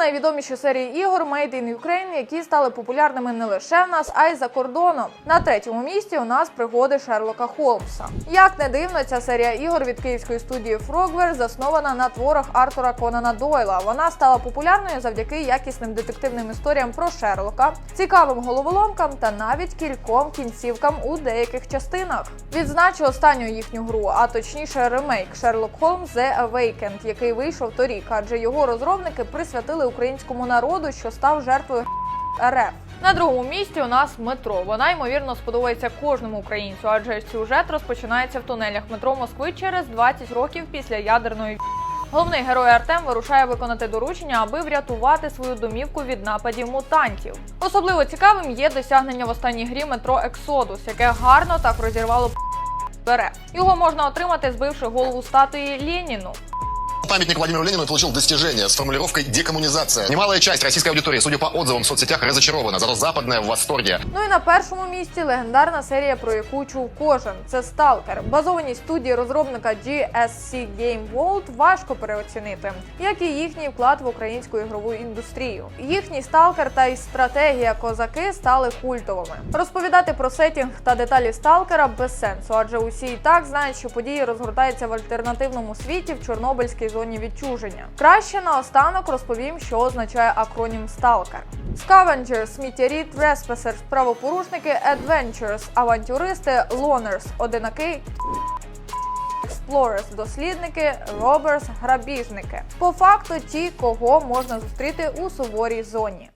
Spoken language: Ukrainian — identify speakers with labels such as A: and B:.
A: найвідоміші серії ігор Made in Ukraine, які стали популярними не лише в нас, а й за кордоном. На третьому місці у нас пригоди Шерлока Холмса. Як не дивно, ця серія ігор від київської студії Frogware заснована на творах Артура Конана Дойла. Вона стала популярною завдяки якісним детективним історіям про Шерлока, цікавим головоломкам та навіть кільком кінцівкам у деяких частинах. Відзначу останню їхню гру, а точніше ремейк Sherlock Holmes The Awakened, який вийшов торік, адже його розробники присвятили українському народу, що став жертвою РФ. На другому місці у нас метро. Вона ймовірно сподобається кожному українцю, адже сюжет розпочинається в тунелях метро Москви через 20 років після ядерної. Головний герой Артем вирушає виконати доручення, аби врятувати свою домівку від нападів мутантів. Особливо цікавим є досягнення в останній грі метро Ексодус, яке гарно так розірвало РФ. Його можна отримати, збивши голову статуї Леніну.
B: Памятник Владимиру Ленину получил достижение с формулировкой «декоммунизация». Немалая часть российской аудитории, судя по отзывам в соцсетях, разочарована, зато западная в восторге.
A: Ну і на першому місці легендарна серія, про яку чув кожен. Це Сталкер. Базовані студії розробника GSC Game World важко переоцінити, як і їхній вклад в українську ігрову індустрію. Їхній сталкер та й стратегія козаки стали культовими. Розповідати про сетінг та деталі сталкера без сенсу, адже усі і так знають, що події розгортаються в альтернативному світі в Чорнобильській зоні відчуження. Краще наостанок розповім, що означає акронім Сталкер. Scavengers, сміттярі, Trespassers, правопорушники, Adventurers, авантюристи, Loners, одинаки, Explorers, дослідники, Robbers, грабіжники. По факту ті, кого можна зустріти у суворій зоні.